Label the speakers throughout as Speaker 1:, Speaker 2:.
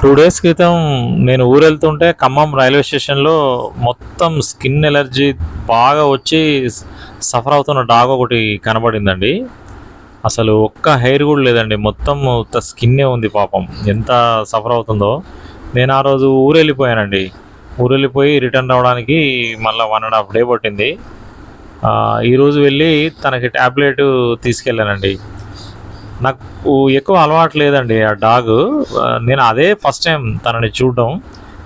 Speaker 1: Two days క్రితం నేను ఊరు వెళ్తుంటే ఖమ్మం రైల్వే స్టేషన్లో మొత్తం స్కిన్ ఎలర్జీ బాగా వచ్చి సఫర్ అవుతున్న డాగ్ ఒకటి కనబడిందండి. అసలు ఒక్క హెయిర్ కూడా లేదండి. మొత్తం స్కిన్నే ఉంది పాపం. ఎంత సఫర్ అవుతుందో. నేను ఆ రోజు ఊరెళ్ళిపోయానండి. ఊరెళ్ళిపోయి రిటర్న్ రావడానికి మళ్ళీ వన్ అండ్ హాఫ్ డే పట్టింది. ఈరోజు వెళ్ళి తనకి ట్యాబ్లెట్ తీసుకెళ్ళానండి. నాకు ఎక్కువ అలవాటు లేదండి ఆ డాగ్. నేను అదే ఫస్ట్ టైం తనని చూడడం.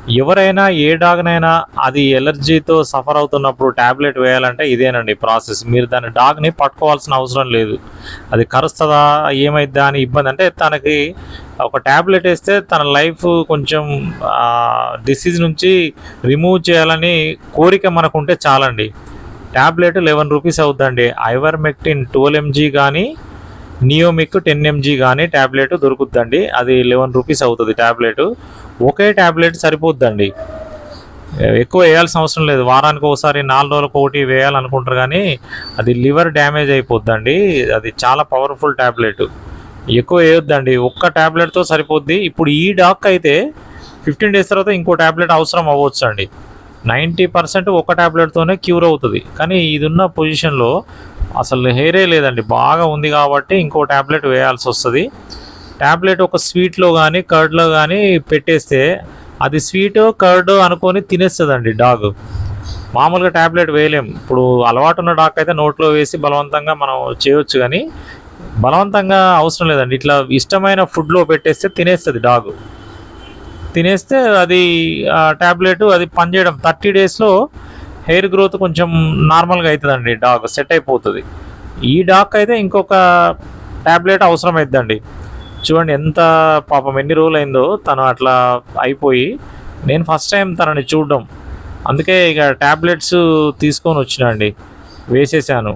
Speaker 1: ఎవరైనా ఏ డాగ్నైనా అది ఎలర్జీతో సఫర్ అవుతున్నప్పుడు ట్యాబ్లెట్ వేయాలంటే ఇదేనండి ప్రాసెస్. మీరు దాని డాగ్ని పట్టుకోవాల్సిన అవసరం లేదు. అది కరుస్తుందా ఏమైద్దా అని ఇబ్బంది. అంటే తనకి ఒక ట్యాబ్లెట్ వేస్తే తన లైఫ్ కొంచెం డిసీజ్ నుంచి రిమూవ్ చేయాలని కోరిక మనకుంటే చాలండి. ట్యాబ్లెట్ లెవెన్ రూపీస్ అవుద్దండి. ఐవర్మెక్టిన్ ట్వెల్వ్ ఎంజీ కానీ నియోమిక్ టెన్ ఎంజీ కానీ ట్యాబ్లెట్ దొరుకుద్దండి. అది లెవెన్ రూపీస్ అవుతుంది ట్యాబ్లెట్ ఒకే ట్యాబ్లెట్ సరిపోద్దండి. ఎక్కువ వేయాల్సిన అవసరం లేదు. వారానికి ఒకసారి నాలుగు రోజులకు ఒకటి వేయాలనుకుంటారు కానీ అది లివర్ డ్యామేజ్ అయిపోద్దండి. అది చాలా పవర్ఫుల్ ట్యాబ్లెట్ ఎక్కువ వేయొద్దండి. ఒక్క ట్యాబ్లెట్తో సరిపోద్ది. ఇప్పుడు ఈ డాక్ అయితే ఫిఫ్టీన్ డేస్ తర్వాత ఇంకో ట్యాబ్లెట్ అవసరం అవ్వచ్చు అండి నైంటీ పర్సెంట్ ఒక ట్యాబ్లెట్తోనే క్యూర్ అవుతుంది. కానీ ఇది ఉన్న పొజిషన్లో అసలు హెయిరే లేదండి బాగా ఉంది కాబట్టి ఇంకో ట్యాబ్లెట్ వేయాల్సి వస్తుంది. ట్యాబ్లెట్ ఒక స్వీట్లో కానీ కర్డ్లో కానీ పెట్టేస్తే అది స్వీట్ కర్డ్ అనుకొని తినేస్తుందండి డాగ్. మామూలుగా ట్యాబ్లెట్ వేయలేం. ఇప్పుడు అలవాటు ఉన్న డాగ్ అయితే నోట్లో వేసి బలవంతంగా మనం చేయొచ్చు కానీ బలవంతంగా అవసరం లేదండి. ఇట్లా ఇష్టమైన ఫుడ్లో పెట్టేస్తే తినేస్తుంది డాగ్. తినేస్తే అది ట్యాబ్లెట్ అది పనిచేయడం. థర్టీ డేస్లో హెయిర్ గ్రోత్ కొంచెం నార్మల్గా అవుతుందండి డాగ్ సెట్ అయిపోతుంది. ఈ డాగ్ అయితే ఇంకొక ట్యాబ్లెట్ అవసరం అవుతుందండి చూడండి ఎంత పాపం ఎన్ని రోజులు అయిందో తను అట్లా అయిపోయి నేను ఫస్ట్ టైం తనని చూడడం. అందుకే ఇక ట్యాబ్లెట్స్ తీసుకొని వచ్చినండి వేసేసాను.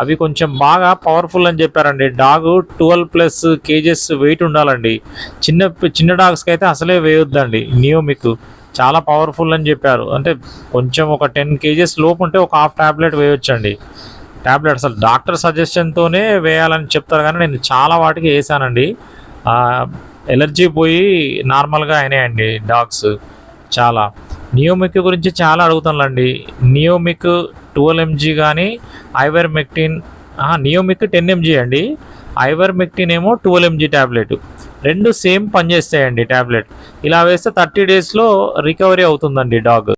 Speaker 1: అవి కొంచెం బాగా పవర్ఫుల్ అని చెప్పారండి. Dog twelve plus kgs weight ఉండాలండి. చిన్న చిన్న డాగ్స్కి అయితే అసలే వేయొద్దండి నియోమిక్ చాలా పవర్ఫుల్ అని చెప్పారు. అంటే కొంచెం ఒక టెన్ కేజెస్ లోపు ఉంటే ఒక హాఫ్ ట్యాబ్లెట్ వేయొచ్చండి. ట్యాబ్లెట్ అసలు డాక్టర్ సజెషన్తోనే వేయాలని చెప్తారు కానీ నేను చాలా వాటికి వేసానండి. ఎలర్జీ పోయి నార్మల్గా అయినాయండి డాగ్స్ చాలా. నియోమిక్ గురించి చాలా అడుగుతానులండి నియోమిక్ ట్వెల్వ్ ఎంజీ కానీ ఐవర్ మెక్టిన్ నియోమిక్ టెన్ ఎంజీ అండి. ఐవర్ మెక్టిన్ ఏమో ట్వెల్వ్ ఎంజీ ట్యాబ్లెట్ రెండు సేమ్ పనిచేస్తాయండి ట్యాబ్లెట్ ఇలా వేస్తే థర్టీ డేస్లో రికవరీ అవుతుందండి డాగ్.